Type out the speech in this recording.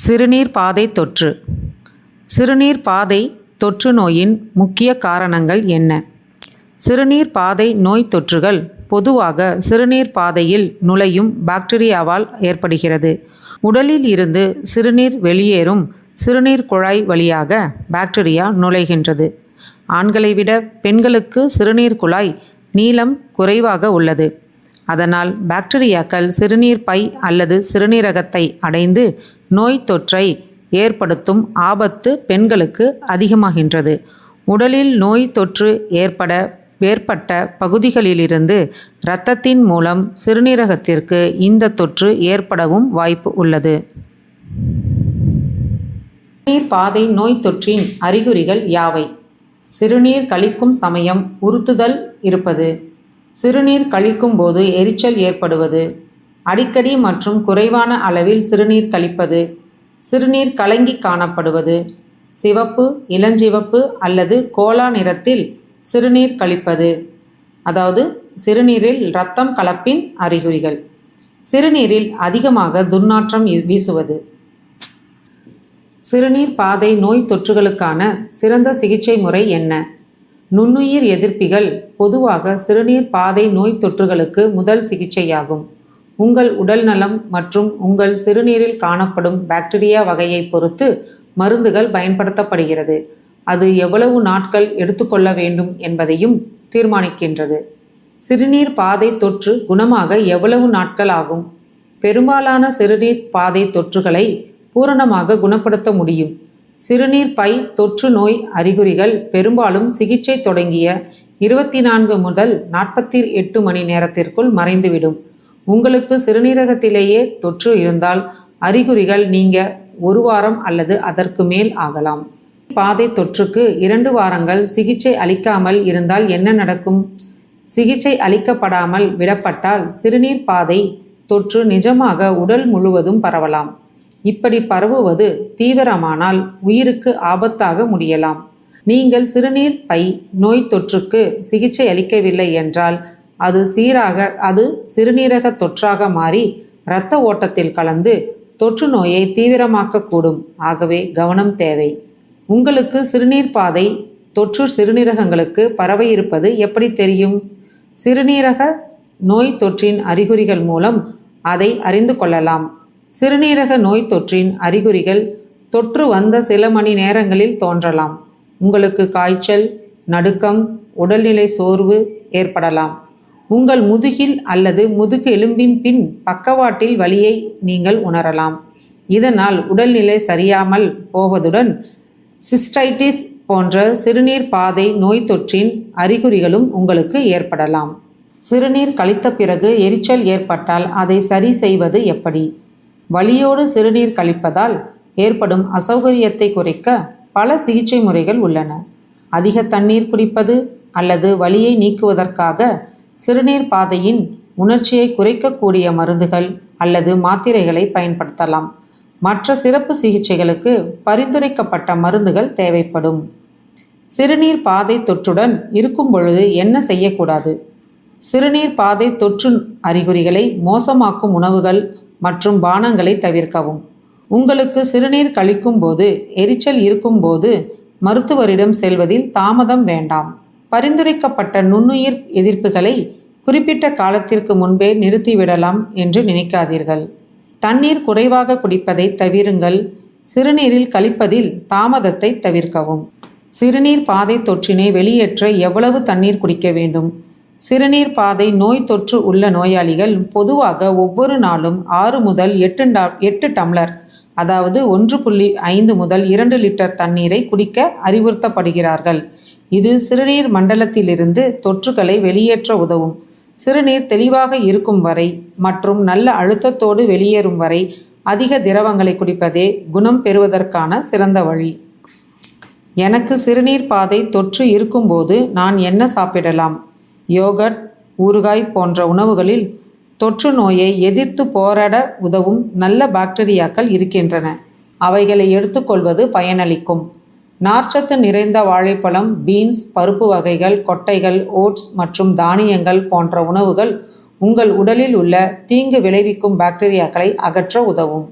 சிறுநீர் பாதை தொற்று. சிறுநீர் பாதை தொற்று நோயின் முக்கிய காரணங்கள் என்ன? சிறுநீர் பாதை நோய் தொற்றுகள் பொதுவாக சிறுநீர் பாதையில் நுழையும் பாக்டீரியாவால் ஏற்படுகிறது. உடலில் இருந்து சிறுநீர் வெளியேறும் சிறுநீர் குழாய் வழியாக பாக்டீரியா நுழைகின்றது. ஆண்களை விட பெண்களுக்கு சிறுநீர் குழாய் நீளம் குறைவாக உள்ளது. அதனால் பாக்டீரியாக்கள் சிறுநீர் பை அல்லது சிறுநீரகத்தை அடைந்து நோய் தொற்றை ஏற்படுத்தும் ஆபத்து பெண்களுக்கு அதிகமாகின்றது. உடலில் நோய் தொற்று ஏற்பட ஏற்பட்ட பகுதிகளிலிருந்து இரத்தத்தின் மூலம் சிறுநீரகத்திற்கு இந்த தொற்று ஏற்படவும் வாய்ப்பு உள்ளது. சிறுநீர் பாதை நோய் தொற்றின் அறிகுறிகள் யாவை? சிறுநீர் கழிக்கும் சமயம் உறுத்துதல் இருப்பது. சிறுநீர் கழிக்கும் போது எரிச்சல் ஏற்படுவது. அடிக்கடி மற்றும் குறைவான அளவில் சிறுநீர் கழிப்பது சிறுநீர் கலங்கி காணப்படுவது சிவப்பு இளஞ்சிவப்பு அல்லது கோலா நிறத்தில் சிறுநீர் கழிப்பது அதாவது சிறுநீரில் இரத்தம் கலப்பின் அறிகுறிகள். சிறுநீரில் அதிகமாக துர்நாற்றம் வீசுவது. சிறுநீர் பாதை நோய் தொற்றுகளுக்கான சிறந்த சிகிச்சை முறை என்ன? நுண்ணுயிர் எதிர்ப்பிகள் பொதுவாக சிறுநீர் பாதை நோய் தொற்றுகளுக்கு முதல் சிகிச்சையாகும். உங்கள் உடல் நலம் மற்றும் உங்கள் சிறுநீரில் காணப்படும் பாக்டீரியா வகையை பொறுத்து மருந்துகள் பயன்படுத்தப்படுகிறது. அது எவ்வளவு நாட்கள் எடுத்துக்கொள்ள வேண்டும் என்பதையும் தீர்மானிக்கின்றது. சிறுநீர் பாதை தொற்று குணமாக எவ்வளவு நாட்கள் ஆகும்? பெரும்பாலான சிறுநீர் பாதை தொற்றுகளை பூரணமாக குணப்படுத்த முடியும். சிறுநீர் பை தொற்று நோய் அறிகுறிகள் பெரும்பாலும் சிகிச்சை தொடங்கிய இருபத்தி நான்கு முதல் நாற்பத்தி எட்டு மணி நேரத்திற்குள் மறைந்துவிடும். உங்களுக்கு சிறுநீரகத்திலேயே தொற்று இருந்தால் அறிகுறிகள் நீங்க ஒரு வாரம் அல்லது அதற்கு மேல் ஆகலாம். பாதை தொற்றுக்கு இரண்டு வாரங்கள் சிகிச்சை அளிக்காமல் இருந்தால் என்ன நடக்கும்? சிகிச்சை அளிக்கப்படாமல் விடப்பட்டால் சிறுநீர் பாதை தொற்று நிஜமாக உடல் முழுவதும் பரவலாம். இப்படி பரவுவது தீவிரமானால் உயிருக்கு ஆபத்தாக முடியலாம். நீங்கள் சிறுநீர் பை நோய் தொற்றுக்கு சிகிச்சை அளிக்கவில்லை என்றால் அது சீராக அது சிறுநீரக தொற்றாக மாறி இரத்த ஓட்டத்தில் கலந்து தொற்று நோயை தீவிரமாக்கக்கூடும். ஆகவே கவனம் தேவை. உங்களுக்கு சிறுநீர் பாதை தொற்று சிறுநீரகங்களுக்கு பரவ இருப்பது எப்படி தெரியும்? சிறுநீரக நோய் தொற்றின் அறிகுறிகள் மூலம் அதை அறிந்து கொள்ளலாம். சிறுநீரக நோய் தொற்றின் அறிகுறிகள் தொற்று வந்த சில மணி நேரங்களில் தோன்றலாம். உங்களுக்கு காய்ச்சல் நடுக்கம் உடல்நிலை சோர்வு ஏற்படலாம். உங்கள் முதுகில் அல்லது முதுகு எலும்பின் பின் பக்கவாட்டில் வலியை நீங்கள் உணரலாம். இதனால் உடல்நிலை சரியாமல் போவதுடன் சிஸ்டைட்டிஸ் போன்ற சிறுநீர் பாதை நோய் தொற்றின் அறிகுறிகளும் உங்களுக்கு ஏற்படலாம். சிறுநீர் கழித்த பிறகு எரிச்சல் ஏற்பட்டால் அதை சரி செய்வது எப்படி? வலியோடு சிறுநீர் கழிப்பதால் ஏற்படும் அசௌகரியத்தை குறைக்க பல சிகிச்சை முறைகள் உள்ளன. அதிக தண்ணீர் குடிப்பது அல்லது வலியை நீக்குவதற்காக சிறுநீர் பாதையின் உணர்ச்சியை குறைக்கக்கூடிய மருந்துகள் அல்லது மாத்திரைகளை பயன்படுத்தலாம். மற்ற சிறப்பு சிகிச்சைகளுக்கு பரிந்துரைக்கப்பட்ட மருந்துகள் தேவைப்படும். சிறுநீர் பாதை தொற்றுடன் இருக்கும் பொழுது என்ன செய்யக்கூடாது? சிறுநீர் பாதை தொற்று அறிகுறிகளை மோசமாக்கும் உணவுகள் மற்றும் பானங்களை தவிர்க்கவும். உங்களுக்கு சிறுநீர் கழிக்கும் போது எரிச்சல் இருக்கும்போது மருத்துவரிடம் செல்வதில் தாமதம் வேண்டாம். பரிந்துரைக்கப்பட்ட நுண்ணுயிர் எதிர்ப்புகளை குறிப்பிட்ட காலத்திற்கு முன்பே நிறுத்திவிடலாம் என்று நினைக்காதீர்கள். தண்ணீர் குறைவாக குடிப்பதை தவிருங்கள். சிறுநீரில் கழிப்பதில் தாமதத்தை தவிர்க்கவும். சிறுநீர் பாதை தொற்றினை வெளியேற்ற எவ்வளவு தண்ணீர் குடிக்க வேண்டும்? சிறுநீர் பாதை நோய் தொற்று உள்ள நோயாளிகள் பொதுவாக ஒவ்வொரு நாளும் ஆறு முதல் எட்டு டா- எட்டு டம்ளர் அதாவது ஒன்று புள்ளி ஐந்து முதல் இரண்டு லிட்டர் தண்ணீரை குடிக்க அறிவுறுத்தப்படுகிறார்கள். இது சிறுநீர் மண்டலத்திலிருந்து தொற்றுகளை வெளியேற்ற உதவும். சிறுநீர் தெளிவாக இருக்கும் வரை மற்றும் நல்ல அழுத்தத்தோடு வெளியேறும் வரை அதிக திரவங்களை குடிப்பதே குணம் பெறுவதற்கான சிறந்த வழி. எனக்கு சிறுநீர் பாதை தொற்று இருக்கும்போது நான் என்ன சாப்பிடலாம்? யோகட் ஊறுகாய் போன்ற உணவுகளில் தொற்று நோயை எதிர்த்து போராட உதவும் நல்ல பாக்டீரியாக்கள் இருக்கின்றன. அவைகளை எடுத்துக்கொள்வது பயனளிக்கும். நார்ச்சத்து நிறைந்த வாழைப்பழம் பீன்ஸ் பருப்பு வகைகள் கொட்டைகள் ஓட்ஸ் மற்றும் தானியங்கள் போன்ற உணவுகள் உங்கள் உடலில் உள்ள தீங்கு விளைவிக்கும் பாக்டீரியாக்களை அகற்ற உதவும்.